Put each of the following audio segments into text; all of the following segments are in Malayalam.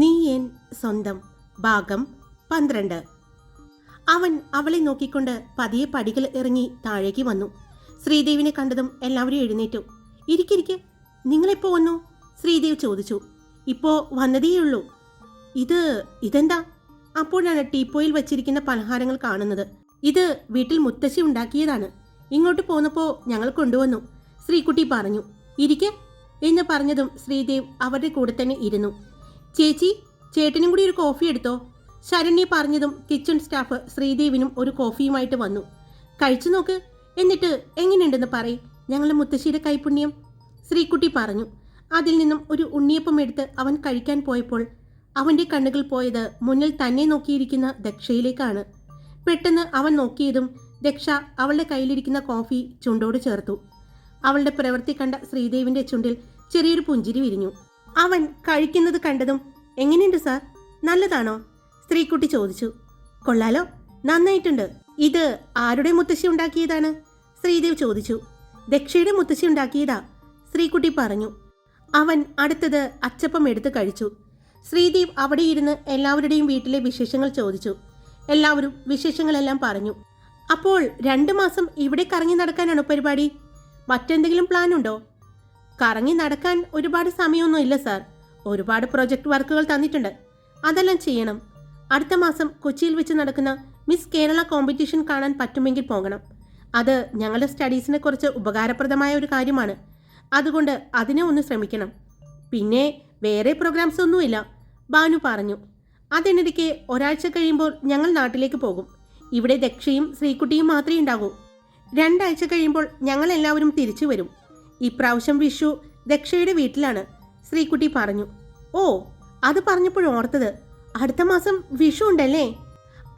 നീ എൻ സ്വന്തം ഭാഗം പന്ത്രണ്ട്. അവൻ അവളെ നോക്കിക്കൊണ്ട് പതിയെ പടികൾ ഇറങ്ങി താഴേക്ക് വന്നു. ശ്രീദേവിനെ കണ്ടതും എല്ലാവരും എഴുന്നേറ്റു. ഇരിക്കിരിക്കെ നിങ്ങളെപ്പോ വന്നു? ശ്രീദേവ് ചോദിച്ചു. ഇപ്പോ വന്നതേയുള്ളൂ. ഇത് ഇതെന്താ? അപ്പോഴാണ് ടീപ്പോയിൽ വച്ചിരിക്കുന്ന പലഹാരങ്ങൾ കാണുന്നത്. ഇത് വീട്ടിൽ മുത്തശ്ശി ഉണ്ടാക്കിയതാണ്. ഇങ്ങോട്ട് പോന്നപ്പോ ഞങ്ങൾ കൊണ്ടുവന്നു. ശ്രീകുട്ടി പറഞ്ഞു ഇരിക്കെ എന്ന് പറഞ്ഞതും ശ്രീദേവ് അവരുടെ കൂടെ തന്നെ ഇരുന്നു. ചേച്ചി ചേട്ടനും കൂടി ഒരു കോഫി എടുത്തോ? ശരണ്യ പറഞ്ഞതും കിച്ചൺ സ്റ്റാഫ് ശ്രീദേവിനും ഒരു കോഫിയുമായിട്ട് വന്നു. കഴിച്ചു നോക്ക്. എന്നിട്ട് എങ്ങനെയുണ്ടെന്ന് പറയ്. ഞങ്ങളുടെ മുത്തശ്ശിയുടെ കൈപുണ്യം. ശ്രീക്കുട്ടി പറഞ്ഞു. അതിൽ നിന്നും ഒരു ഉണ്ണിയപ്പം എടുത്ത് അവൻ കഴിക്കാൻ പോയപ്പോൾ അവന്റെ കണ്ണുകൾ പോയത് മുന്നിൽ തന്നെ നോക്കിയിരിക്കുന്ന ദക്ഷയിലേക്കാണ്. പെട്ടെന്ന് അവൻ നോക്കിയതും ദക്ഷ അവളുടെ കയ്യിലിരിക്കുന്ന കോഫി ചുണ്ടോട് ചേർത്തു. അവളുടെ പ്രവൃത്തി കണ്ട ശ്രീദേവിന്റെ ചുണ്ടിൽ ചെറിയൊരു പുഞ്ചിരി വിരിഞ്ഞു. അവൻ കഴിക്കുന്നത് കണ്ടതും എങ്ങനെയുണ്ട് സാർ? നല്ലതാണോ? സ്ത്രീക്കുട്ടി ചോദിച്ചു. കൊള്ളാലോ നന്നായിട്ടുണ്ട്. ഇത് ആരുടെ മുത്തശ്ശി ഉണ്ടാക്കിയതാണ്? ശ്രീദേവ് ചോദിച്ചു. ദക്ഷയുടെ മുത്തശ്ശി ഉണ്ടാക്കിയതാ ശ്രീകുട്ടി പറഞ്ഞു. അവൻ അടുത്തത് അച്ചപ്പം എടുത്ത് കഴിച്ചു. ശ്രീദേവ് അവിടെ ഇരുന്ന് എല്ലാവരുടെയും വീട്ടിലെ വിശേഷങ്ങൾ ചോദിച്ചു. എല്ലാവരും വിശേഷങ്ങളെല്ലാം പറഞ്ഞു. അപ്പോൾ രണ്ട് മാസം ഇവിടെ കറങ്ങി നടക്കാനാണോ പരിപാടി? മറ്റെന്തെങ്കിലും പ്ലാൻ ഉണ്ടോ കറങ്ങി നടക്കാൻ ഒരുപാട് സമയമൊന്നും ഇല്ല സാർ ഒരുപാട് പ്രൊജക്ട് വർക്കുകൾ തന്നിട്ടുണ്ട്. അതെല്ലാം ചെയ്യണം. അടുത്ത മാസം കൊച്ചിയിൽ വെച്ച് നടക്കുന്ന മിസ് കേരള കോമ്പറ്റീഷൻ കാണാൻ പറ്റുമെങ്കിൽ പോകണം. അത് ഞങ്ങളുടെ സ്റ്റഡീസിനെ കുറിച്ച് ഉപകാരപ്രദമായ ഒരു കാര്യമാണ്. അതുകൊണ്ട് അതിനെ ഒന്ന് ശ്രമിക്കണം. പിന്നെ വേറെ പ്രോഗ്രാംസ് ഒന്നുമില്ല. ബാനു പറഞ്ഞു. അതിനിടയ്ക്ക് ഒരാഴ്ച കഴിയുമ്പോൾ ഞങ്ങൾ നാട്ടിലേക്ക് പോകും. ഇവിടെ ദക്ഷയും ശ്രീകുട്ടിയും മാത്രമേ ഉണ്ടാകൂ. രണ്ടാഴ്ച കഴിയുമ്പോൾ ഞങ്ങൾ എല്ലാവരും തിരിച്ചു വരും. ഇപ്രാവശ്യം വിഷു ദക്ഷയുടെ വീട്ടിലാണ് ശ്രീകുട്ടി പറഞ്ഞു. ഓ അത് പറഞ്ഞപ്പോഴോർത്തത് അടുത്ത മാസം വിഷു ഉണ്ടല്ലേ?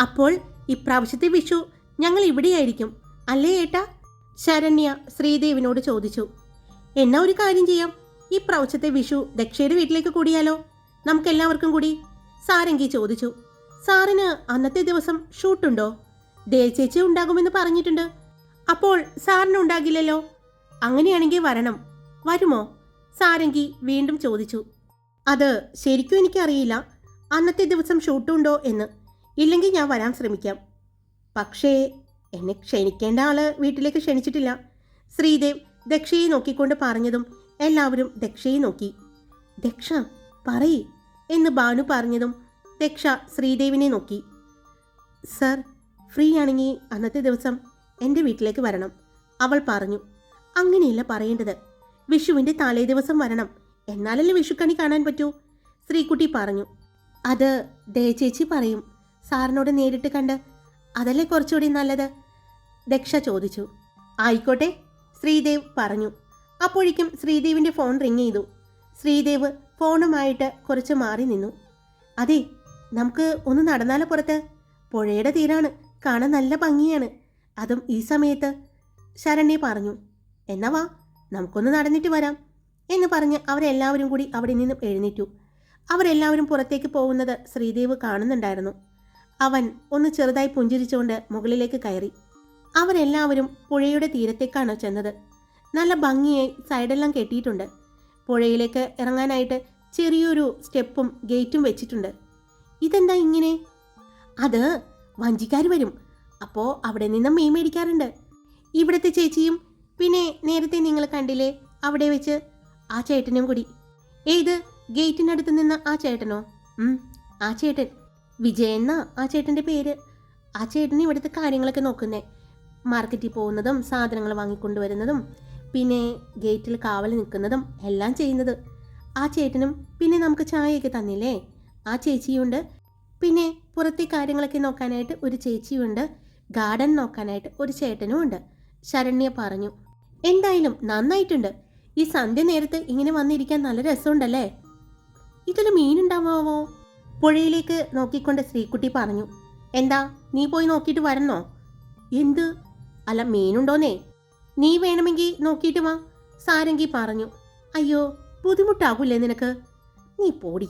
അപ്പോൾ ഇപ്രാവശ്യത്തെ വിഷു ഞങ്ങൾ ഇവിടെയായിരിക്കും അല്ലേ ഏട്ടാ? ശരണ്യ ശ്രീദേവിനോട് ചോദിച്ചു. എന്നാ ഒരു കാര്യം ചെയ്യാം ഈ പ്രാവശ്യത്തെ വിഷു ദക്ഷയുടെ വീട്ടിലേക്ക് കൂടിയാലോ? നമുക്കെല്ലാവർക്കും കൂടി? സാരംഗി ചോദിച്ചു. സാറിന് അന്നത്തെ ദിവസം ഷൂട്ടുണ്ടോ? ദേശേച്ചി ഉണ്ടാകുമെന്ന് പറഞ്ഞിട്ടുണ്ട്. അപ്പോൾ സാറിന് ഉണ്ടാകില്ലല്ലോ? അങ്ങനെയാണെങ്കിൽ വരണം. വരുമോ? സാരംഗി വീണ്ടും ചോദിച്ചു. അത് ശരിക്കും എനിക്കറിയില്ല. അന്നത്തെ ദിവസം ഷൂട്ടുണ്ടോ എന്ന്. ഇല്ലെങ്കിൽ ഞാൻ വരാൻ ശ്രമിക്കാം. പക്ഷേ എന്നെ ക്ഷണിക്കേണ്ട ആൾ വീട്ടിലേക്ക് ക്ഷണിച്ചിട്ടില്ല. ശ്രീദേവ് ദക്ഷയെ നോക്കിക്കൊണ്ട് പറഞ്ഞതും എല്ലാവരും ദക്ഷയെ നോക്കി. ദക്ഷ പറയ് എന്ന് ബാനു പറഞ്ഞതും ദക്ഷ ശ്രീദേവിനെ നോക്കി. സർ ഫ്രീ ആണെങ്കിൽ അന്നത്തെ ദിവസം എന്റെ വീട്ടിലേക്ക് വരണം. അവൾ പറഞ്ഞു. അങ്ങനെയല്ല പറയേണ്ടത്. വിഷുവിന്റെ തലേ ദിവസം വരണം. എന്നാലല്ലേ വിഷുക്കണി കാണാൻ പറ്റൂ? ശ്രീകുട്ടി പറഞ്ഞു. അത് ദയചേച്ചി പറയും. സാറിനോട് നേരിട്ട് കണ്ട് അതല്ലേ കുറച്ചുകൂടി നല്ലത്? ദക്ഷ ചോദിച്ചു. ആയിക്കോട്ടെ ശ്രീദേവ് പറഞ്ഞു. അപ്പോഴേക്കും ശ്രീദേവിന്റെ ഫോൺ റിങ് ചെയ്തു. ശ്രീദേവ് ഫോണുമായിട്ട് കുറച്ച് മാറി നിന്നു. അതെ നമുക്ക് ഒന്ന് നടന്നാലോ പുറത്ത്? പുഴയുടെ തീരാണ്. കാണാൻ നല്ല ഭംഗിയാണ്. അതും ഈ സമയത്ത്. ശരണ്യ പറഞ്ഞു. എന്നാ വാ നമുക്കൊന്ന് നടന്നിട്ട് വരാം എന്ന് പറഞ്ഞ് അവരെല്ലാവരും കൂടി അവിടെ നിന്നും എഴുന്നേറ്റു. അവരെല്ലാവരും പുറത്തേക്ക് പോകുന്നത് ശ്രീദേവ് കാണുന്നുണ്ടായിരുന്നു. അവൻ ഒന്ന് ചെറുതായി പുഞ്ചിരിച്ചുകൊണ്ട് മുകളിലേക്ക് കയറി. അവരെല്ലാവരും പുഴയുടെ തീരത്തേക്കാണ് ചെന്നത്. നല്ല ഭംഗിയായി സൈഡെല്ലാം കെട്ടിയിട്ടുണ്ട്. പുഴയിലേക്ക് ഇറങ്ങാനായിട്ട് ചെറിയൊരു സ്റ്റെപ്പും ഗേറ്റും വെച്ചിട്ടുണ്ട്. ഇതെന്താ ഇങ്ങനെ? അത് വഞ്ചിക്കാർ വരും. അപ്പോൾ അവിടെ നിന്നും മീൻ മേടിക്കാറുണ്ട്. ഇവിടുത്തെ ചേച്ചിയും പിന്നെ നേരത്തെ നിങ്ങൾ കണ്ടില്ലേ അവിടെ വെച്ച് ആ ചേട്ടനും കൂടി. ഏത്? ഗേറ്റിനടുത്ത് നിന്ന ആ ചേട്ടനോ? ആ ചേട്ടൻ. വിജയൻ എന്നാ ആ ചേട്ടന്റെ പേര്? ആ ചേട്ടൻ ഇവിടുത്തെ കാര്യങ്ങളൊക്കെ നോക്കുന്നേ. മാർക്കറ്റിൽ പോകുന്നതും സാധനങ്ങൾ വാങ്ങിക്കൊണ്ടുവരുന്നതും പിന്നെ ഗേറ്റിൽ കാവൽ നിൽക്കുന്നതും എല്ലാം ചെയ്യുന്നത്. ആ ചേട്ടനും പിന്നെ നമുക്ക് ചായയൊക്കെ തന്നില്ലേ? ആ ചേച്ചിയുണ്ട്. പിന്നെ പുറത്തെ കാര്യങ്ങളൊക്കെ നോക്കാനായിട്ട് ഒരു ചേച്ചിയുണ്ട്. ഗാർഡൻ നോക്കാനായിട്ട് ഒരു ചേട്ടനും ഉണ്ട് ശരണ്യ പറഞ്ഞു. എന്തായാലും നന്നായിട്ടുണ്ട്. ഈ സന്ധ്യ നേരത്ത് ഇങ്ങനെ വന്നിരിക്കാൻ നല്ല രസമുണ്ടല്ലേ? ഇതിൽ മീനുണ്ടാവാമോ പുഴയിലേക്ക് നോക്കിക്കൊണ്ട് ശ്രീകുട്ടി പറഞ്ഞു എന്താ നീ പോയി നോക്കിയിട്ട് വരണോ? എന്ത്? അല്ല മീനുണ്ടോന്നേ? നീ വേണമെങ്കിൽ നോക്കിയിട്ട് വാ സാരംഗി പറഞ്ഞു. അയ്യോ ബുദ്ധിമുട്ടാകൂലേ നിനക്ക്? നീ പോടി.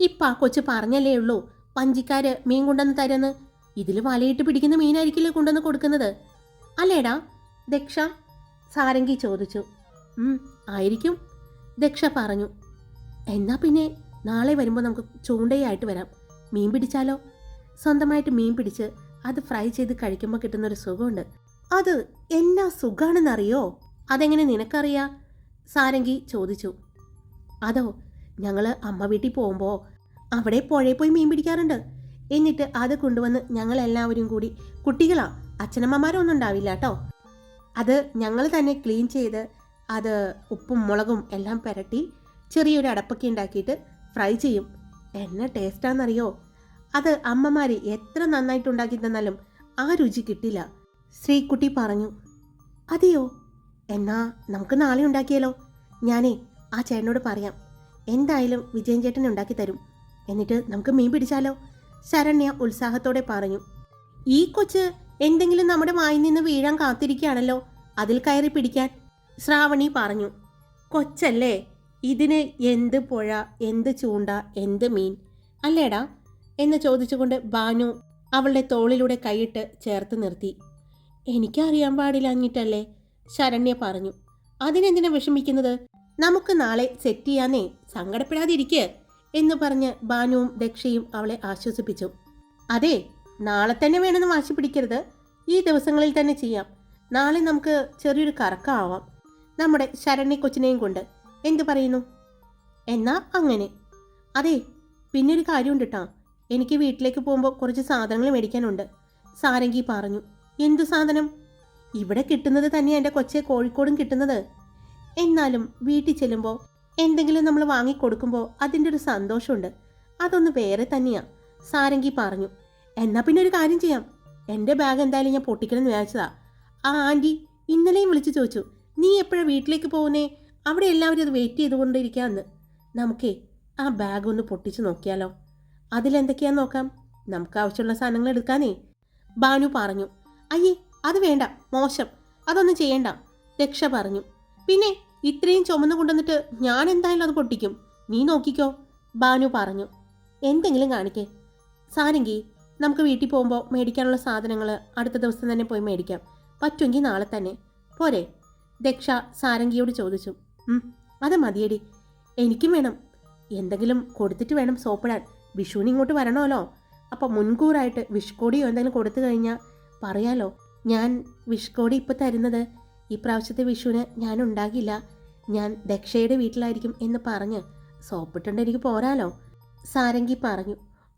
ഇപ്പ കൊച്ചു പറഞ്ഞല്ലേ ഉള്ളൂ പഞ്ചിക്കാര് മീൻ കൊണ്ടുവന്ന് തരുന്ന്. ഇതിൽ വലയിട്ട് പിടിക്കുന്ന മീനായിരിക്കില്ലേ കൊണ്ടുവന്ന് കൊടുക്കുന്നത്? അല്ലേടാ ദക്ഷ സാരംഗി ചോദിച്ചു. ആയിരിക്കും ദക്ഷ പറഞ്ഞു. എന്നാ പിന്നെ നാളെ വരുമ്പോൾ നമുക്ക് ചൂണ്ടയായിട്ട് വരാം. മീൻ പിടിച്ചാലോ? സ്വന്തമായിട്ട് മീൻ പിടിച്ച് അത് ഫ്രൈ ചെയ്ത് കഴിക്കുമ്പോൾ കിട്ടുന്നൊരു സുഖമുണ്ട്. അത് എന്നാ സുഖാണെന്നറിയോ? അതെങ്ങനെ നിനക്കറിയാ? സാരംഗി ചോദിച്ചു. അതോ ഞങ്ങൾ അമ്മ വീട്ടിൽ പോകുമ്പോൾ അവിടെ പുഴയിൽ പോയി മീൻ പിടിക്കാറുണ്ട്. എന്നിട്ട് അത് കൊണ്ടുവന്ന് ഞങ്ങളെല്ലാവരും കൂടി കുട്ടികളാ അച്ഛനമ്മമാരൊന്നും ഉണ്ടാവില്ല കേട്ടോ അത് ഞങ്ങൾ തന്നെ ക്ലീൻ ചെയ്ത് അത് ഉപ്പും മുളകും എല്ലാം പുരട്ടി ചെറിയൊരു അടപ്പൊക്കെ ഉണ്ടാക്കിയിട്ട് ഫ്രൈ ചെയ്യും. എന്ന ടേസ്റ്റാണെന്നറിയോ അത് അമ്മമാർ എത്ര നന്നായിട്ട് ഉണ്ടാക്കി തന്നാലും ആ രുചി കിട്ടില്ല. ശ്രീകുട്ടി പറഞ്ഞു അതെയോ? എന്നാ നമുക്ക് നാളെ ഉണ്ടാക്കിയാലോ? ഞാനേ ആ ചേട്ടനോട് പറയാം. എന്തായാലും വിജയൻ ചേട്ടൻ ഉണ്ടാക്കി തരും. എന്നിട്ട് നമുക്ക് മീൻ പിടിച്ചാലോ? ശരണ്യ ഉത്സാഹത്തോടെ പറഞ്ഞു ഈ കൊച്ച് എന്തെങ്കിലും നമ്മുടെ വായിൽ നിന്ന് വീഴാൻ കാത്തിരിക്കുകയാണല്ലോ. അതിൽ കയറി പിടിക്കാൻ ശ്രാവണി പറഞ്ഞു കൊച്ചല്ലേ ഇതിന് എന്ത് പുഴ എന്ത് ചൂണ്ട എന്ത് മീൻ? അല്ലേടാ? എന്ന് ചോദിച്ചുകൊണ്ട് ബാനു അവളുടെ തോളിലൂടെ കൈയിട്ട് ചേർത്ത് നിർത്തി. എനിക്കറിയാൻ പാടില്ലഞ്ഞിട്ടല്ലേ ശരണ്യ പറഞ്ഞു. അതിനെന്തിനാ വിഷമിക്കുന്നത്? നമുക്ക് നാളെ സെറ്റ് ചെയ്യാന്നേ സങ്കടപ്പെടാതിരിക്കുക എന്ന് പറഞ്ഞ് ബാനുവും ദക്ഷയും അവളെ ആശ്വസിപ്പിച്ചു. അതെ നാളെ തന്നെ വേണമെന്ന് വാശി പിടിക്കരുത്. ഈ ദിവസങ്ങളിൽ തന്നെ ചെയ്യാം. നാളെ നമുക്ക് ചെറിയൊരു കറക്കമാവാം നമ്മുടെ ശരണ്യ കൊച്ചിനെയും കൊണ്ട്. എന്തു പറയുന്നു? എന്നാ അങ്ങനെ. അതെ പിന്നെ ഒരു കാര്യമുണ്ട് കേട്ടോ എനിക്ക് വീട്ടിലേക്ക് പോകുമ്പോൾ കുറച്ച് സാധനങ്ങൾ മേടിക്കാനുണ്ട്. സാരംഗി പറഞ്ഞു. എന്തു സാധനം? ഇവിടെ കിട്ടുന്നത് തന്നെയാണ് എന്റെ കൊച്ചെ കോഴിക്കോടും കിട്ടുന്നത്. എന്നാലും വീട്ടിൽ ചെല്ലുമ്പോൾ എന്തെങ്കിലും നമ്മൾ വാങ്ങിക്കൊടുക്കുമ്പോൾ അതിന്റെ ഒരു സന്തോഷമുണ്ട്. അതൊന്ന് വേറെ തന്നെയാണ് സാരംഗി പറഞ്ഞു. എന്നാ പിന്നെ ഒരു കാര്യം ചെയ്യാം. എന്റെ ബാഗ് എന്തായാലും ഞാൻ പൊട്ടിക്കണമെന്ന് വിചാരിച്ചതാ. ആ ആന്റി ഇന്നലെയും വിളിച്ചു ചോദിച്ചു. നീ എപ്പോഴാണ് വീട്ടിലേക്ക് പോകുന്നേ? അവിടെ എല്ലാവരും അത് വെയിറ്റ് ചെയ്തുകൊണ്ടിരിക്കാമെന്ന് നമുക്കേ ആ ബാഗ് ഒന്ന് പൊട്ടിച്ച് നോക്കിയാലോ. അതിലെന്തൊക്കെയാന്ന് നോക്കാം? നമുക്ക് ആവശ്യമുള്ള സാധനങ്ങൾ എടുക്കാനേ. ബാനു പറഞ്ഞു. അയ്യേ അത് വേണ്ട. മോശം. അതൊന്നും ചെയ്യണ്ട. രക്ഷ പറഞ്ഞു. പിന്നെ ഇത്രയും ചുമന്ന് കൊണ്ടുവന്നിട്ട് ഞാൻ എന്തായാലും അത് പൊട്ടിക്കും. നീ നോക്കിക്കോ. ബാനു പറഞ്ഞു. എന്തെങ്കിലും കാണിക്കേ. സാരംഗി നമുക്ക് വീട്ടിൽ പോകുമ്പോൾ മേടിക്കാനുള്ള സാധനങ്ങൾ അടുത്ത ദിവസം തന്നെ പോയി മേടിക്കാം. പറ്റുമെങ്കിൽ നാളെ തന്നെ. പോരെ. ദക്ഷ സാരംഗിയോട് ചോദിച്ചു. "ഉം, അത് മതിയടി. എനിക്കും വേണം. എന്തെങ്കിലും കൊടുത്തിട്ട് വേണം സോപ്പിടാൻ. വിഷുവിന് ഇങ്ങോട്ട് വരണമല്ലോ. അപ്പോൾ മുൻകൂറായിട്ട് വിഷ്കോടിയോ എന്തെങ്കിലും കൊടുത്തു കഴിഞ്ഞാൽ പറയാലോ. ഞാൻ വിഷ്കോടി ഇപ്പോൾ തരുന്നത്. ഈ പ്രാവശ്യത്തെ വിഷുവിന് ഞാൻ ഉണ്ടാകില്ല. ഞാൻ ദക്ഷയുടെ വീട്ടിലായിരിക്കും എന്ന് പറഞ്ഞ് സോപ്പിട്ടുണ്ട് എനിക്ക് പോരാലോ. സാരംഗി പറഞ്ഞു.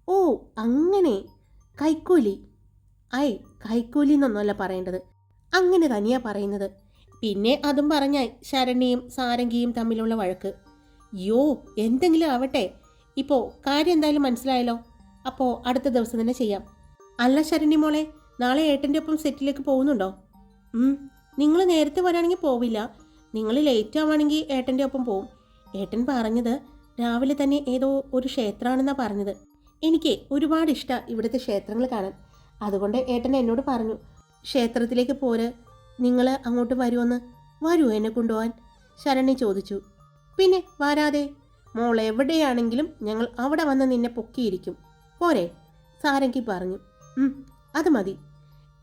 ഓ അങ്ങനെ. കൈക്കൂലി. ഐ കൈക്കൂലി എന്നൊന്നുമല്ല പറയേണ്ടത്. അങ്ങനെ തന്നെയാ പറയുന്നത്. പിന്നെ അതും പറഞ്ഞായി ശരണ്യയും സാരംഗിയും തമ്മിലുള്ള വഴക്ക്. യോ എന്തെങ്കിലും ആവട്ടെ. ഇപ്പോൾ കാര്യം എന്തായാലും മനസ്സിലായല്ലോ. അപ്പോൾ അടുത്ത ദിവസം തന്നെ ചെയ്യാം. അല്ല ശരണ്യ മോളെ നാളെ ഏട്ടന്റെ ഒപ്പം സെറ്റിലേക്ക് പോകുന്നുണ്ടോ? നിങ്ങൾ നേരത്തെ വരാണെങ്കിൽ പോവില്ല. നിങ്ങൾ ലേറ്റ് ആവുകയാണെങ്കിൽ ഏട്ടന്റെ ഒപ്പം പോവും. ഏട്ടൻ പറഞ്ഞത് രാവിലെ തന്നെ ഏതോ ഒരു ക്ഷേത്രമാണെന്നാണ് പറഞ്ഞത്. എനിക്ക് ഒരുപാട് ഇഷ്ടമാണ് ഇവിടുത്തെ ക്ഷേത്രങ്ങൾ കാണാൻ. അതുകൊണ്ട് ഏട്ടൻ എന്നോട് പറഞ്ഞു ക്ഷേത്രത്തിലേക്ക് പോര്. നിങ്ങൾ അങ്ങോട്ട് വരുമെന്ന് വരുമോ എന്നെ കൊണ്ടുപോകാൻ ശരണി ചോദിച്ചു. പിന്നെ വരാതെ? മോൾ എവിടെയാണെങ്കിലും ഞങ്ങൾ അവിടെ വന്ന് നിന്നെ പൊക്കിയിരിക്കും. പോരെ സാരംഗി പറഞ്ഞു. "ഉം, അത് മതി.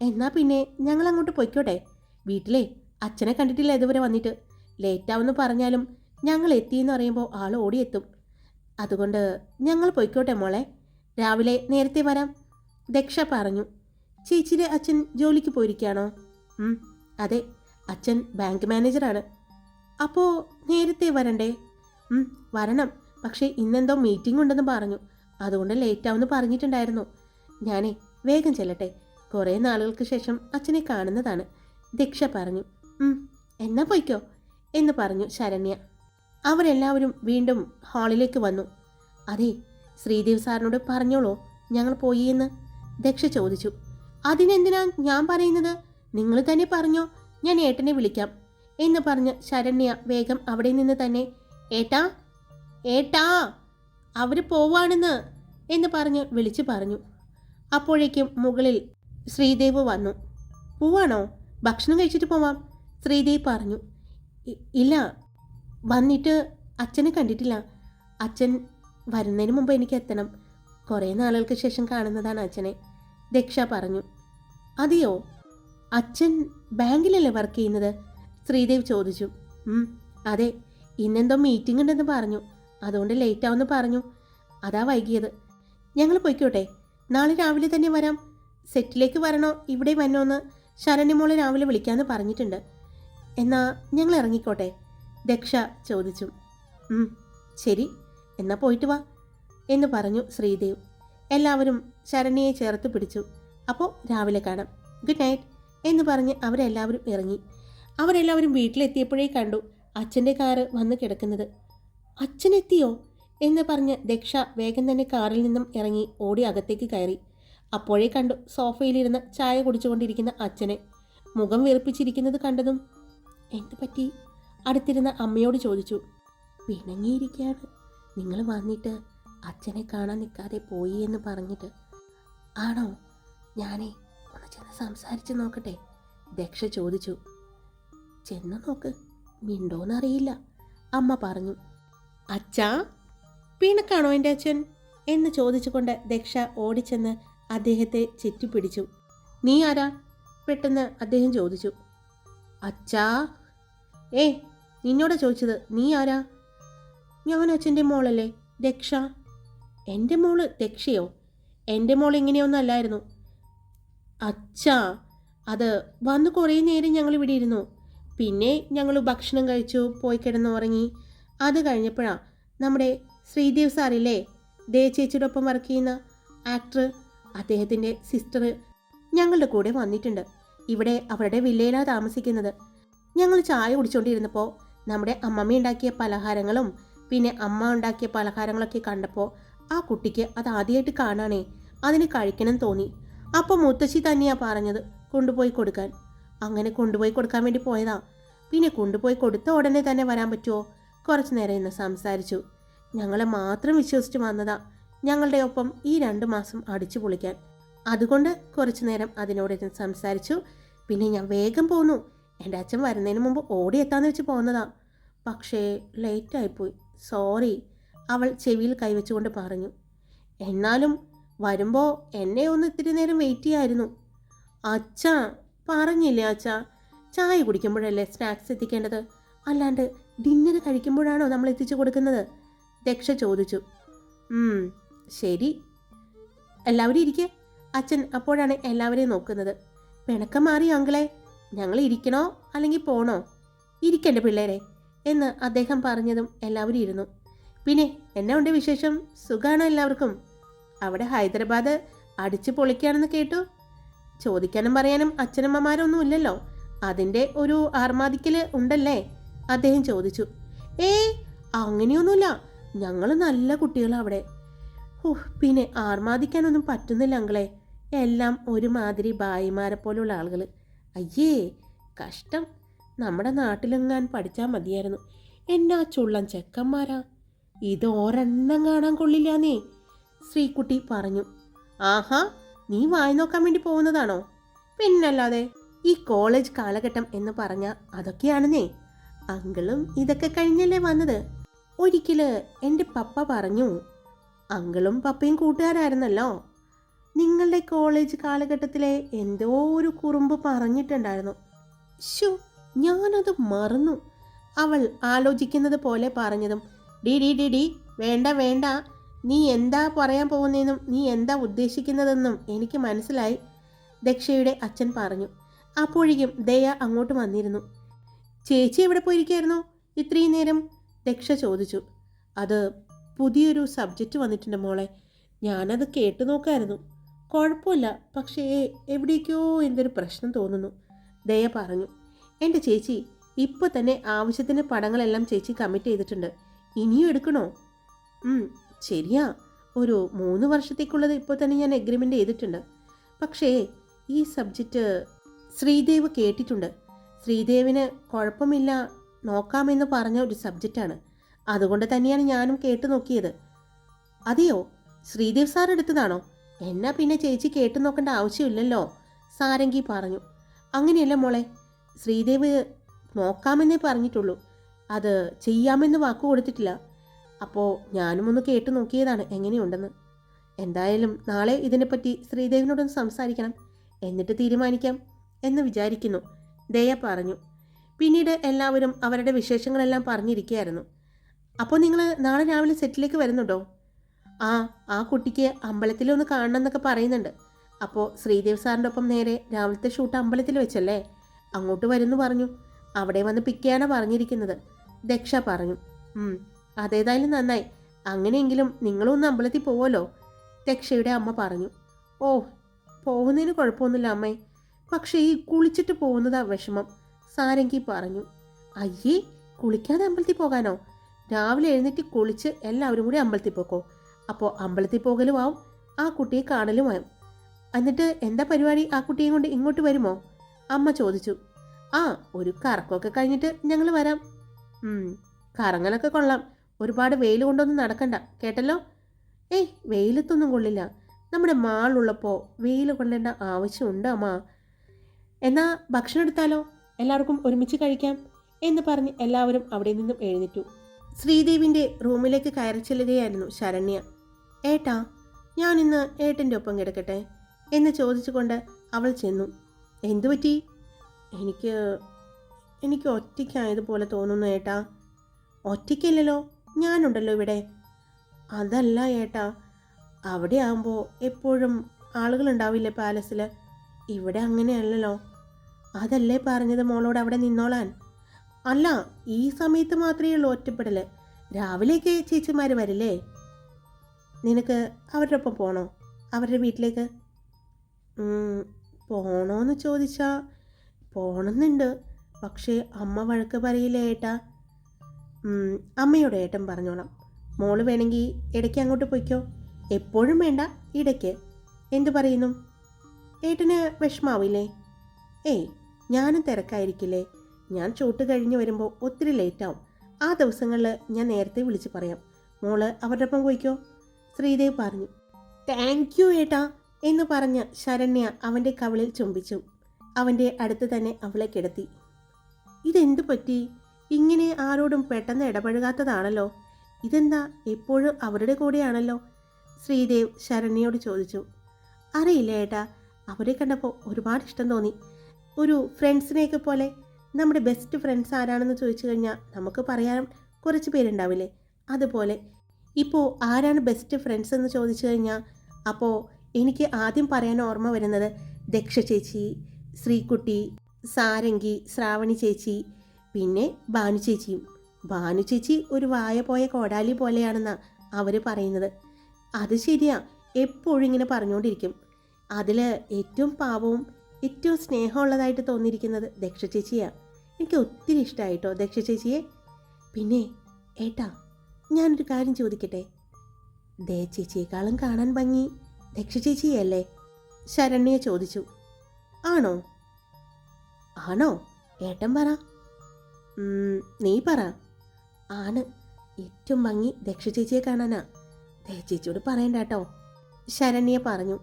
എന്നാൽ പിന്നെ ഞങ്ങൾ അങ്ങോട്ട് പൊയ്ക്കോട്ടെ? വീട്ടിലെ അച്ഛനെ കണ്ടിട്ടില്ല ഇതുവരെ വന്നിട്ട്. ലേറ്റാവെന്ന് പറഞ്ഞാലും ഞങ്ങൾ എത്തിയെന്ന് പറയുമ്പോൾ ആൾ ഓടിയെത്തും. അതുകൊണ്ട് ഞങ്ങൾ പൊയ്ക്കോട്ടെ മോളെ? രാവിലെ നേരത്തെ വരാം. ദക്ഷ പറഞ്ഞു. ചേച്ചിയുടെ അച്ഛൻ ജോലിക്ക് പോയിരിക്കുകയാണോ? അതെ അച്ഛൻ ബാങ്ക് മാനേജറാണ് അപ്പോൾ നേരത്തെ വരണ്ടേ? വരണം. പക്ഷേ ഇന്നെന്തോ മീറ്റിംഗ് ഉണ്ടെന്ന് പറഞ്ഞു. അതുകൊണ്ട് ലേറ്റ് ആവുമെന്ന് പറഞ്ഞിട്ടുണ്ടായിരുന്നു. ഞാനേ വേഗം ചെല്ലട്ടെ. കുറേ നാളുകൾക്ക് ശേഷം അച്ഛനെ കാണുന്നതാണ്. ദക്ഷ പറഞ്ഞു. എന്നാ പൊയ്ക്കോ എന്ന് പറഞ്ഞു ശരണ്യ. അവരെല്ലാവരും വീണ്ടും ഹാളിലേക്ക് വന്നു. അതെ ശ്രീദേവ് സാറിനോട് പറഞ്ഞോളൂ ഞങ്ങൾ പോയി എന്ന്. ദക്ഷ ചോദിച്ചു. അതിനെന്തിനാ ഞാൻ പറയുന്നത്? നിങ്ങൾ തന്നെ പറഞ്ഞോ ഞാൻ ഏട്ടനെ വിളിക്കാം എന്ന് പറഞ്ഞ് ശരണ്യ വേഗം അവിടെ നിന്ന് തന്നെ ഏട്ടാ ഏട്ടാ അവർ പോവാണെന്ന് എന്ന് പറഞ്ഞ് വിളിച്ചു പറഞ്ഞു. അപ്പോഴേക്കും മുകളിൽ ശ്രീദേവ് വന്നു. പോവാണോ? ഭക്ഷണം കഴിച്ചിട്ട് പോവാം ശ്രീദേവ് പറഞ്ഞു. "ഇ- ഇല്ല വന്നിട്ട് അച്ഛനെ കണ്ടിട്ടില്ല. അച്ഛൻ വരുന്നതിന് മുമ്പ് എനിക്ക് എത്തണം കുറേ നാളുകൾക്ക് ശേഷം കാണുന്നതാണ് അച്ഛനെ. ദക്ഷ പറഞ്ഞു. അതെയോ? അച്ഛൻ ബാങ്കിലല്ലേ വർക്ക് ചെയ്യുന്നത്? ശ്രീദേവ് ചോദിച്ചു. അതെ. ഇന്നെന്തോ മീറ്റിംഗ് ഉണ്ടെന്ന് പറഞ്ഞു. അതുകൊണ്ട് ലേറ്റ് ആവുമെന്ന് പറഞ്ഞു. അതാ വൈകിയത്. ഞങ്ങൾ പൊയ്ക്കോട്ടെ. നാളെ രാവിലെ തന്നെ വരാം. സെറ്റിലേക്ക് വരണോ? ഇവിടെ വരണോന്ന് ശരണ്യമോളെ രാവിലെ വിളിക്കാമെന്ന് പറഞ്ഞിട്ടുണ്ട്. എന്നാ ഞങ്ങൾ ഇറങ്ങിക്കോട്ടെ ദക്ഷ ചോദിച്ചു. ശരി. എന്നാ പോയിട്ട് വാ എന്ന് പറഞ്ഞു ശ്രീദേവ്. എല്ലാവരും ശരണ്യയെ ചേർത്ത് പിടിച്ചു. അപ്പോൾ രാവിലെ കാണാം. ഗുഡ് നൈറ്റ് എന്ന് പറഞ്ഞ് അവരെല്ലാവരും ഇറങ്ങി. അവരെല്ലാവരും വീട്ടിലെത്തിയപ്പോഴേ കണ്ടു അച്ഛന്റെ കാറ് വന്ന് കിടക്കുന്നത്. അച്ഛനെത്തിയോ? എന്ന് പറഞ്ഞ് ദക്ഷ വേഗം തന്നെ കാറിൽ നിന്നും ഇറങ്ങി ഓടി അകത്തേക്ക് കയറി. അപ്പോഴേ കണ്ടു സോഫയിലിരുന്ന് ചായ കുടിച്ചുകൊണ്ടിരിക്കുന്ന അച്ഛനെ. മുഖം വീർപ്പിച്ചിരിക്കുന്നത് കണ്ടതും എന്ത് പറ്റി? അടുത്തിരുന്ന അമ്മയോട് ചോദിച്ചു. പിണങ്ങിയിരിക്കുകയാണ് നിങ്ങൾ വന്നിട്ട് അച്ഛനെ കാണാൻ നിൽക്കാതെ പോയി എന്ന് പറഞ്ഞിട്ട്. ആണോ? ഞാനേ ഒന്ന് ചെന്ന് സംസാരിച്ച് നോക്കട്ടെ? ദക്ഷ ചോദിച്ചു. ചെന്ന് നോക്ക്. മിണ്ടോന്നറിയില്ല. അമ്മ പറഞ്ഞു. അച്ഛാ പിണക്കാണോ എന്റെ അച്ഛൻ? എന്ന് ചോദിച്ചുകൊണ്ട് ദക്ഷ ഓടിച്ചെന്ന് അദ്ദേഹത്തെ ചെറ്റിപ്പിടിച്ചു. നീ ആരാ? പെട്ടെന്ന് അദ്ദേഹം ചോദിച്ചു. അച്ഛാ. ഏ നിന്നോട് ചോദിച്ചത്. നീ ആരാ? ഞാൻ അച്ഛന്റെ മോളല്ലേ? ദക്ഷ. എന്റെ മോൾ ദക്ഷയോ? എന്റെ മോൾ ഇങ്ങനെയൊന്നല്ലായിരുന്നു. അച്ഛാ അത് വന്ന് കുറേ നേരം ഞങ്ങൾ ഇവിടെ ഇരുന്നു. പിന്നെ ഞങ്ങൾ ഭക്ഷണം കഴിച്ചു പോയി കിടന്നു ഉറങ്ങി അത് കഴിഞ്ഞപ്പോഴാണ് നമ്മുടെ ശ്രീദേവ് സാറില്ലേ? ദേ ചേച്ചിയുടെ ഒപ്പം വർക്ക് ചെയ്യുന്ന ആക്ടർ അദ്ദേഹത്തിന്റെ സിസ്റ്റർ ഞങ്ങളുടെ കൂടെ വന്നിട്ടുണ്ട്. ഇവിടെ അവരുടെ വില്ലയിലാണ് താമസിക്കുന്നത്. ഞങ്ങൾ ചായ കുടിച്ചുകൊണ്ടിരുന്നപ്പോൾ നമ്മുടെ അമ്മമ്മ ഉണ്ടാക്കിയ പലഹാരങ്ങളും പിന്നെ അമ്മ ഉണ്ടാക്കിയ പലഹാരങ്ങളൊക്കെ കണ്ടപ്പോൾ ആ കുട്ടിക്ക് അത് ആദ്യമായിട്ട് കാണാനേ അതിന് കഴിക്കണം തോന്നി. അപ്പോൾ മുത്തശ്ശി തന്നെയാ പറഞ്ഞത് കൊണ്ടുപോയി കൊടുക്കാൻ. അങ്ങനെ കൊണ്ടുപോയി കൊടുക്കാൻ വേണ്ടി പോയതാ. പിന്നെ കൊണ്ടുപോയി കൊടുത്ത ഉടനെ തന്നെ വരാൻ പറ്റുമോ കുറച്ച് നേരം ഇന്ന് സംസാരിച്ചു. ഞങ്ങളെ മാത്രം വിശ്വസിച്ച് വന്നതാ ഞങ്ങളുടെ ഒപ്പം ഈ രണ്ട് മാസം അടിച്ചു പൊളിക്കാൻ. അതുകൊണ്ട് കുറച്ചു നേരം അതിനോട് സംസാരിച്ചു. പിന്നെ ഞാൻ വേഗം പോന്നു. എന്റെ അച്ഛൻ വരുന്നതിന് മുമ്പ് ഓടിയെത്താന്ന് വെച്ച് പോന്നതാ. പക്ഷേ ലേറ്റായിപ്പോയി സോറി അവൾ ചെവിയിൽ കൈവച്ചുകൊണ്ട് പറഞ്ഞു. എന്നാലും വരുമ്പോൾ എന്നെ ഒന്ന് ഇത്തിരി നേരം വെയിറ്റ് ചെയ്യായിരുന്നു. അച്ഛാ പറഞ്ഞില്ലേ അച്ഛാ ചായ കുടിക്കുമ്പോഴല്ലേ സ്നാക്സ് എത്തിക്കേണ്ടത്? അല്ലാണ്ട് ഡിന്നർ കഴിക്കുമ്പോഴാണോ നമ്മൾ എത്തിച്ചു കൊടുക്കുന്നത്? ദക്ഷ ചോദിച്ചു. "ഉം, ശരി. എല്ലാവരും ഇരിക്കെ. അച്ഛൻ അപ്പോഴാണ് എല്ലാവരെയും നോക്കുന്നത്. പിണക്കം മാറി അങ്കിളെ? ഞങ്ങൾ ഇരിക്കണോ അല്ലെങ്കിൽ പോണോ? ഇരിക്കണ്ടേ പിള്ളേരെ. എന്ന് അദ്ദേഹം പറഞ്ഞതും എല്ലാവരും ഇരുന്നു. പിന്നെ എന്നെ ഉണ്ട് വിശേഷം? സുഖാണോ എല്ലാവർക്കും? അവിടെ ഹൈദരാബാദ് അടിച്ചു പൊളിക്കുകയാണെന്ന് കേട്ടു. ചോദിക്കാനും പറയാനും അച്ഛനമ്മമാരൊന്നും ഇല്ലല്ലോ. അതിന്റെ ഒരു ആർമാദിക്കൽ ഉണ്ടല്ലേ? അദ്ദേഹം ചോദിച്ചു. ഏ അങ്ങനെയൊന്നുമില്ല. ഞങ്ങൾ നല്ല കുട്ടികളാണ് അവിടെ. ഓഹ് പിന്നെ ആർമാദിക്കാനൊന്നും പറ്റുന്നില്ല അങ്ങളെ എല്ലാം ഒരുമാതിരി ബായിമാരെ പോലുള്ള ആളുകൾ അയ്യേ കഷ്ടം. നമ്മുടെ നാട്ടിലെങ്ങാൻ പഠിച്ചാൽ മതിയായിരുന്നു. എന്നാ ചുള്ളൻ ചെക്കന്മാരാ? ഇത് ഒരെണ്ണം കാണാൻ കൊള്ളില്ലാന്നേ. ശ്രീകുട്ടി പറഞ്ഞു. ആഹാ നീ വായി നോക്കാൻ വേണ്ടി പോകുന്നതാണോ? പിന്നല്ലാതെ ഈ കോളേജ് കാലഘട്ടം എന്ന് പറഞ്ഞ അതൊക്കെയാണെന്നേ. അങ്കിളും ഇതൊക്കെ കഴിഞ്ഞല്ലേ വന്നത്. ഒരിക്കൽ എന്റെ പപ്പ പറഞ്ഞു അങ്കിളും പപ്പയും കൂട്ടുകാരായിരുന്നല്ലോ. നിങ്ങളുടെ കോളേജ് കാലഘട്ടത്തിലെ എന്തോ ഒരു കുറുമ്പ് പറഞ്ഞിട്ടുണ്ടായിരുന്നു. ശോ ഞാനത് മറന്നു. അവൾ ആലോചിക്കുന്നത് പോലെ പറഞ്ഞതും ഡി ഡി ഡി ഡി വേണ്ട വേണ്ട. നീ എന്താ പറയാൻ പോകുന്നതെന്നും നീ എന്താ ഉദ്ദേശിക്കുന്നതെന്നും എനിക്ക് മനസ്സിലായി. ദക്ഷയുടെ അച്ഛൻ പറഞ്ഞു. അപ്പോഴേക്കും ദയ അങ്ങോട്ട് വന്നിരുന്നു. ചേച്ചി എവിടെ പോയിരിക്കായിരുന്നു? ഇത്രയും നേരം ദക്ഷ ചോദിച്ചു. അത് പുതിയൊരു സബ്ജക്റ്റ് വന്നിട്ടുണ്ട് മോളെ. ഞാനത് കേട്ടു നോക്കായിരുന്നു. കുഴപ്പമില്ല. പക്ഷേ എവിടേക്കോ എന്തൊരു പ്രശ്നം തോന്നുന്നു. ദയ പറഞ്ഞു. എന്റെ ചേച്ചി ഇപ്പോൾ തന്നെ ആവശ്യത്തിന് പടങ്ങളെല്ലാം ചേച്ചി കമ്മിറ്റ് ചെയ്തിട്ടുണ്ട്. ഇനിയും എടുക്കണോ? ശരിയാ. ഒരു മൂന്ന് വർഷത്തേക്കുള്ളത് ഇപ്പോൾ തന്നെ ഞാൻ എഗ്രിമെന്റ് ചെയ്തിട്ടുണ്ട്. പക്ഷേ ഈ സബ്ജക്റ്റ് ശ്രീദേവ് കേട്ടിട്ടുണ്ട്. ശ്രീദേവിന് കുഴപ്പമില്ല നോക്കാമെന്ന് പറഞ്ഞ ഒരു സബ്ജക്റ്റാണ് അതുകൊണ്ട് തന്നെയാണ് ഞാനും കേട്ടു നോക്കിയത്. അതെയോ? ശ്രീദേവ് സാർ എടുത്തതാണോ? എന്നാ പിന്നെ ചേച്ചി കേട്ടു നോക്കേണ്ട ആവശ്യമില്ലല്ലോ സാരംഗി പറഞ്ഞു. അങ്ങനെയല്ല മോളെ? ശ്രീദേവ് നോക്കാമെന്നേ പറഞ്ഞിട്ടുള്ളൂ. അത് ചെയ്യാമെന്ന് വാക്ക് കൊടുത്തിട്ടില്ല. അപ്പോൾ ഞാനും ഒന്ന് കേട്ടു നോക്കിയതാണ് എങ്ങനെയുണ്ടെന്ന്. എന്തായാലും നാളെ ഇതിനെപ്പറ്റി ശ്രീദേവിനോടൊന്ന് സംസാരിക്കണം. എന്നിട്ട് തീരുമാനിക്കാം എന്ന് വിചാരിക്കുന്നു. ദയ പറഞ്ഞു. പിന്നീട് എല്ലാവരും അവരുടെ വിശേഷങ്ങളെല്ലാം പറഞ്ഞിരിക്കുകയായിരുന്നു. അപ്പോൾ നിങ്ങൾ നാളെ രാവിലെ സെറ്റിലേക്ക് വരുന്നുണ്ടോ? ആ ആ കുട്ടിക്ക് അമ്പലത്തിലൊന്ന് കാണണം എന്നൊക്കെ പറയുന്നുണ്ട്. അപ്പോൾ ശ്രീദേവ് സാറിന്റെ ഒപ്പം നേരെ രാവിലത്തെ ഷൂട്ട് അമ്പലത്തിൽ വെച്ചല്ലേ? അങ്ങോട്ട് വരുന്നു പറഞ്ഞു. അവിടെ വന്ന് പിക്ക് പറഞ്ഞിരിക്കുന്നത്. ദക്ഷ പറഞ്ഞു. അതേതായാലും നന്നായി. അങ്ങനെയെങ്കിലും നിങ്ങളൊന്ന് അമ്പലത്തിൽ പോവല്ലോ. ദക്ഷയുടെ അമ്മ പറഞ്ഞു. ഓ പോകുന്നതിന് കുഴപ്പമൊന്നുമില്ല അമ്മേ. പക്ഷേ ഈ കുളിച്ചിട്ട് പോകുന്നതാ വിഷമം. സാരംഗി പറഞ്ഞു. അയ്യേ കുളിക്കാതെ അമ്പലത്തിൽ പോകാനോ? രാവിലെ എഴുന്നേറ്റ് കുളിച്ച് എല്ലാവരും കൂടി അമ്പലത്തിൽ പോക്കോ? അപ്പോൾ അമ്പലത്തിൽ പോകലും ആവും ആ കുട്ടിയെ കാണലുമാവും എന്നിട്ട് എന്താ പരിപാടി? ആ കുട്ടിയെ കൊണ്ട് ഇങ്ങോട്ട് വരുമോ? അമ്മ ചോദിച്ചു ആ ഒരു കറക്കമൊക്കെ കഴിഞ്ഞിട്ട് ഞങ്ങൾ വരാം. കറങ്ങലൊക്കെ കൊള്ളാം. ഒരുപാട് വെയിൽ കൊണ്ടൊന്നും നടക്കണ്ട. കേട്ടല്ലോ? ഏയ് വെയിലത്തൊന്നും കൊള്ളില്ല. നമ്മുടെ മാളുള്ളപ്പോൾ വെയിൽ കൊള്ളേണ്ട ആവശ്യമുണ്ട് അമ്മ. എന്നാ ഭക്ഷണം എടുത്താലോ? എല്ലാവർക്കും ഒരുമിച്ച് കഴിക്കാം എന്ന് പറഞ്ഞ് എല്ലാവരും അവിടെ നിന്നും എഴുന്നേറ്റു. ശ്രീദേവിന്റെ റൂമിലേക്ക് കയറി ചെല്ലുകയായിരുന്നു ശരണ്യ. ഏട്ടാ ഞാൻ ഇന്ന് ഏട്ടന്റെ ഒപ്പം കിടക്കട്ടെ? എന്ന് ചോദിച്ചുകൊണ്ട് അവൾ ചെന്നു. എന്തു പറ്റി? എനിക്ക് എനിക്ക് ഒറ്റയ്ക്കായതുപോലെ തോന്നുന്നു ഏട്ടാ. ഒറ്റയ്ക്കില്ലല്ലോ ഞാനുണ്ടല്ലോ ഇവിടെ. അതല്ല ഏട്ടാ അവിടെ ആകുമ്പോൾ എപ്പോഴും ആളുകളുണ്ടാവില്ലേ പാലസിൽ ഇവിടെ അങ്ങനെയല്ലല്ലോ. അതല്ലേ പറഞ്ഞത് മോളോട് അവിടെ നിന്നോളാൻ? അല്ല ഈ സമയത്ത് മാത്രമേ ഉള്ളൂ ഒറ്റപ്പെടൽ രാവിലെയൊക്കെ ചേച്ചിമാർ വരില്ലേ? നിനക്ക് അവരുടെ ഒപ്പം പോകണോ അവരുടെ വീട്ടിലേക്ക്? പോണോന്ന് ചോദിച്ചാൽ പോണമെന്നുണ്ട് പക്ഷേ അമ്മ വഴക്ക് പറയില്ല ഏട്ടാ? അമ്മയുടെ ഏട്ടൻ പറഞ്ഞോളാം. മോൾ വേണമെങ്കിൽ ഇടയ്ക്ക് അങ്ങോട്ട് പോയിക്കോ. എപ്പോഴും വേണ്ട ഇടയ്ക്ക്. എന്തു പറയുന്നു? ഏട്ടന് വിഷമാവില്ലേ? ഏയ് ഞാനും തിരക്കായിരിക്കില്ലേ. ഞാൻ ചോട്ട് കഴിഞ്ഞ് വരുമ്പോൾ ഒത്തിരി ലേറ്റാവും. ആ ദിവസങ്ങളിൽ ഞാൻ നേരത്തെ വിളിച്ച് പറയാം. മോൾ അവരുടെ ഒപ്പം പോയിക്കോ. ശ്രീദേവ് പറഞ്ഞു. താങ്ക് യു ഏട്ടാ. എന്ന് പറഞ്ഞ് ശരണ്യ അവന്റെ കവിളിൽ ചുംബിച്ചു. അവന്റെ അടുത്ത് തന്നെ അവളെ കിടത്തി. ഇതെന്തു പറ്റി? ഇങ്ങനെ ആരോടും പെട്ടെന്ന് ഇടപഴകാത്തതാണല്ലോ. ഇതെന്താ? എപ്പോഴും അവരുടെ കൂടെയാണല്ലോ? ശ്രീദേവ് ശരണ്യയോട് ചോദിച്ചു. അറിയില്ല ഏട്ടാ. അവരെ കണ്ടപ്പോൾ ഒരുപാട് ഇഷ്ടം തോന്നി. ഒരു ഫ്രണ്ട്സിനെയൊക്കെ പോലെ. നമ്മുടെ ബെസ്റ്റ് ഫ്രണ്ട്സ് ആരാണെന്ന് ചോദിച്ചു കഴിഞ്ഞാൽ നമുക്ക് പറയാൻ കുറച്ച് പേരുണ്ടാവില്ലേ? അതുപോലെ ഇപ്പോൾ ആരാണ് ബെസ്റ്റ് ഫ്രണ്ട്സ് എന്ന് ചോദിച്ചു കഴിഞ്ഞാൽ അപ്പോൾ എനിക്ക് ആദ്യം പറയാൻ ഓർമ്മ വരുന്നത് ദക്ഷ ചേച്ചി ശ്രീകുട്ടി സാരംഗി ശ്രാവണി ചേച്ചി പിന്നെ ഭാനു ചേച്ചിയും. ഭാനു ചേച്ചി ഒരു വായ പോയ കോടാലി പോലെയാണെന്നാണ് അവർ പറയുന്നത്. അത് ശരിയാ എപ്പോഴും ഇങ്ങനെ പറഞ്ഞുകൊണ്ടിരിക്കും അതിൽ ഏറ്റവും പാവവും ഏറ്റവും സ്നേഹമുള്ളതായിട്ട് തോന്നിയിരിക്കുന്നത് ദക്ഷ ചേച്ചിയാണ് എനിക്ക് ഒത്തിരി ഇഷ്ടമായിട്ടോ ദക്ഷ ചേച്ചിയെ? പിന്നെ ഏട്ടാ ഞാനൊരു കാര്യം ചോദിക്കട്ടെ? ദേ ചേച്ചിയേക്കാളും കാണാൻ ഭംഗി. ദക്ഷ ചേച്ചിയല്ലേ? ശരണ്യെ ചോദിച്ചു. ആണോ? ആണോ? ഏട്ടൻ പറ. നീ പറ. ആണ്. ഏറ്റവും ഭംഗി ദക്ഷ ചേച്ചിയെ കാണാനാ. ചേച്ചിയോട് പറയണ്ട കേട്ടോ. ശരണ്യെ പറഞ്ഞു.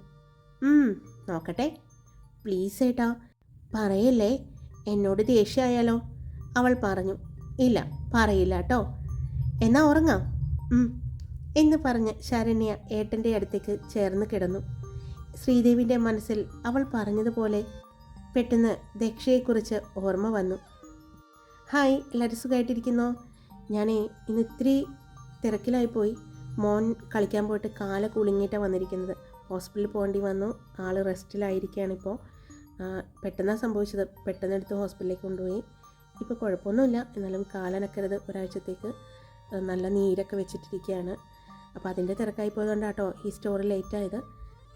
നോക്കട്ടെ. പ്ലീസ് ഏട്ടാ പറയല്ലേ? എന്നോട് ദേഷ്യമായാലോ അവൾ പറഞ്ഞു. ഇല്ല പറയില്ല കേട്ടോ. എന്നാ ഉറങ്ങാം. എന്ന് പറഞ്ഞ് ശരണ്യ ഏട്ടന്റെ അടുത്തേക്ക് ചേർന്ന് കിടന്നു. ശ്രീദേവിന്റെ മനസ്സിൽ അവൾ പറഞ്ഞതുപോലെ പെട്ടെന്ന് ദക്ഷയെക്കുറിച്ച് ഓർമ്മ വന്നു. ഹായ് എല്ലാവരും സുഖമായിട്ടിരിക്കുന്നോ? ഞാനേ ഇന്ന് ഇത്തിരി തിരക്കിലായിപ്പോയി മോൻ കളിക്കാൻ പോയിട്ട് കാല കുളിങ്ങിയിട്ടാണ് വന്നിരിക്കുന്നത്. ഹോസ്പിറ്റലിൽ പോകേണ്ടി വന്നു. ആൾ റെസ്റ്റിലായിരിക്കുകയാണ് ഇപ്പോൾ. പെട്ടെന്നാണ് സംഭവിച്ചത്. പെട്ടെന്ന് എടുത്ത് ഹോസ്പിറ്റലിലേക്ക് കൊണ്ടുപോയി. ഇപ്പോൾ കുഴപ്പമൊന്നുമില്ല. എന്നാലും കാലനക്കരുത് ഒരാഴ്ചത്തേക്ക്. നല്ല നീരൊക്കെ വെച്ചിട്ടിരിക്കുകയാണ്. അപ്പോൾ അതിന്റെ തിരക്കായി പോയതുകൊണ്ടാട്ടോ ഈ സ്റ്റോറി ലേറ്റ് ആയത്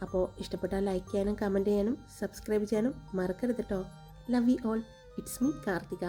അപ്പോൾ ഇഷ്ടപ്പെട്ടാൽ ലൈക്ക് ചെയ്യാനും കമന്റ് ചെയ്യാനും സബ്സ്ക്രൈബ് ചെയ്യാനും മറക്കരുത് കേട്ടോ love you all it's me Karthika.